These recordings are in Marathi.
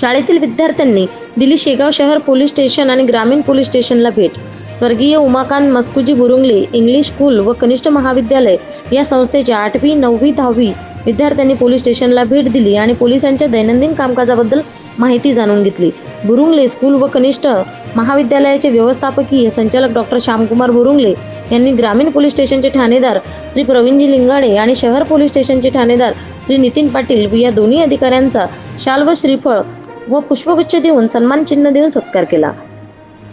शाळेतील विद्यार्थ्यांनी दिली शेगाव शहर पोलीस स्टेशन आणि ग्रामीण पोलीस स्टेशनला भेट. स्वर्गीय उमाकांत मस्कुजी बुरुंगले इंग्लिश स्कूल व कनिष्ठ महाविद्यालय या संस्थेच्या आठवी नववी दहावी विद्यार्थ्यांनी पोलीस स्टेशनला भेट दिली आणि पोलिसांच्या दैनंदिन कामकाजाबद्दल माहिती जाणून घेतली. बुरुंगले स्कूल व कनिष्ठ महाविद्यालयाचे व्यवस्थापकीय संचालक डॉक्टर श्यामकुमार बुरुंगले यांनी ग्रामीण पोलीस स्टेशनचे ठाणेदार श्री प्रवीणजी लिंगाडे आणि शहर पोलीस स्टेशनचे ठाणेदार श्री नितीन पाटील या दोन्ही अधिकाऱ्यांचा शाल व श्रीफळ व पुष्पगुच्छ देऊन सन्मान चिन्ह देऊन सत्कार केला.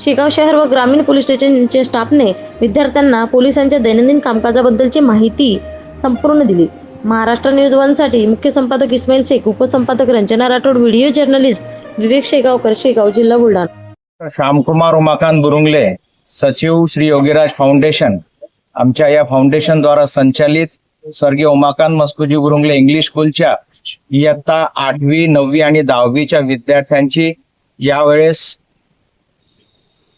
शेगाव शहर व ग्रामीण पोलीस स्टेशनच्या स्टाफने विद्यार्थ्यांना पोलिसांच्या दैनंदिन कामकाजाबद्दलची माहिती संपूर्ण दिली. महाराष्ट्र न्यूज वनसाठी मुख्य संपादक इस्माईल शेख उपसंपादक रंजना राठोड व्हिडिओ जर्नलिस्ट विवेक शेगावकर शेगाव जिल्हा बुलढाणा. श्यामकुमार उमाकांत बुरुंगले सचिव श्री योगीराज फाउंडेशन. आमच्या या फाउंडेशन द्वारा संचालित स्वर्गीय उमाकांत मस्कुजी गुरुंगले इंग्लिश स्कूलच्या इयत्ता आठवी नववी आणि दहावीच्या विद्यार्थ्यांची यावेळेस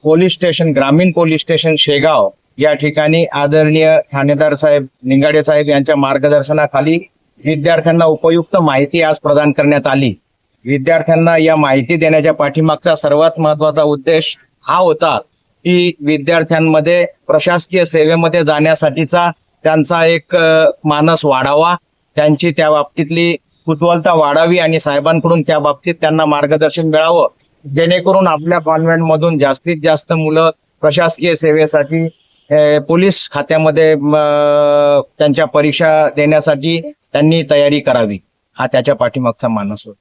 पोलीस स्टेशन ग्रामीण पोलीस स्टेशन शेगाव या ठिकाणी आदरणीय ठाणेदार साहेब निंगाडे साहेब यांच्या मार्गदर्शनाखाली विद्यार्थ्यांना उपयुक्त माहिती आज प्रदान करण्यात आली. विद्यार्थ्यांना या माहिती देण्याच्या पाठीमागचा सर्वात महत्त्वाचा उद्देश हा होता की विद्यार्थ्यांमध्ये प्रशासकीय सेवेमध्ये जाण्यासाठीचा त्यांचा एक मानस वाढावा. त्यांची त्या बाबतीतली कुतूहलता वाढावी आणि साहेबांकडून त्या बाबतीत त्यांना मार्गदर्शन मिळावं. जेणेकरून आपल्या कॉन्व्हेंटमधून जास्तीत जास्त मुलं प्रशासकीय सेवेसाठी पोलीस खात्यामध्ये त्यांच्या परीक्षा देण्यासाठी त्यांनी तयारी करावी. हा त्याच्या पाठीमागचा मानस होता.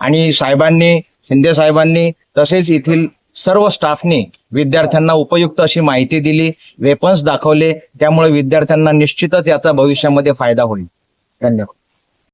आणि साहेबांनी शिंदे साहेबांनी तसेच येथील सर्व स्टाफने विद्यार्थ्यांना उपयुक्त अशी माहिती दिली वेपन्स दाखवले त्यामुळे विद्यार्थ्यांना निश्चितच याचा भविष्यामध्ये फायदा होईल. धन्यवाद.